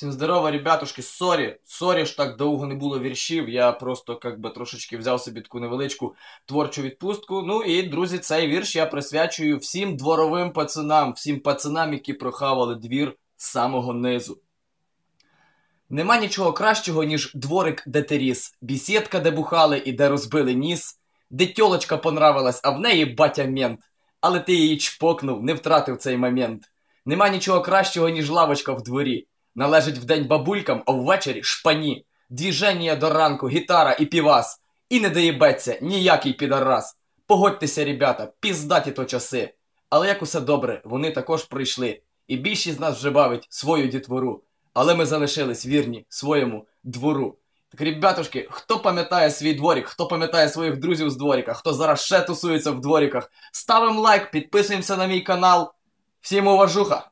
Всім здорово, ребятушки, сорі, сорі, що так довго не було віршів. Я просто как би трошечки взяв собі таку невеличку творчу відпустку. Ну і, друзі, цей вірш я присвячую всім дворовим пацанам, всім пацанам, які прохавали двір з самого низу. Нема нічого кращого, ніж дворик, де ти ріс, бісідка, де бухали і де розбили ніс, де тьолочка понравилась, а в неї батя мент. Але ти її чпокнув, не втратив цей момент. Нема нічого кращого, ніж лавочка в дворі. Належить вдень бабулькам, а ввечері шпані. Двіження до ранку, гітара і півас. І не доїбеться ніякий підарас. Погодьтеся, ребята, піздаті то часи. Але як усе добре, вони також прийшли. І більшість з нас вже бавить свою дітвору. Але ми залишились вірні своєму двору. Так, ребятушки, хто пам'ятає свій дворік, хто пам'ятає своїх друзів з дворіка, хто зараз ще тусується в дворіках, ставимо лайк, підписуємося на мій канал. Всім уважуха!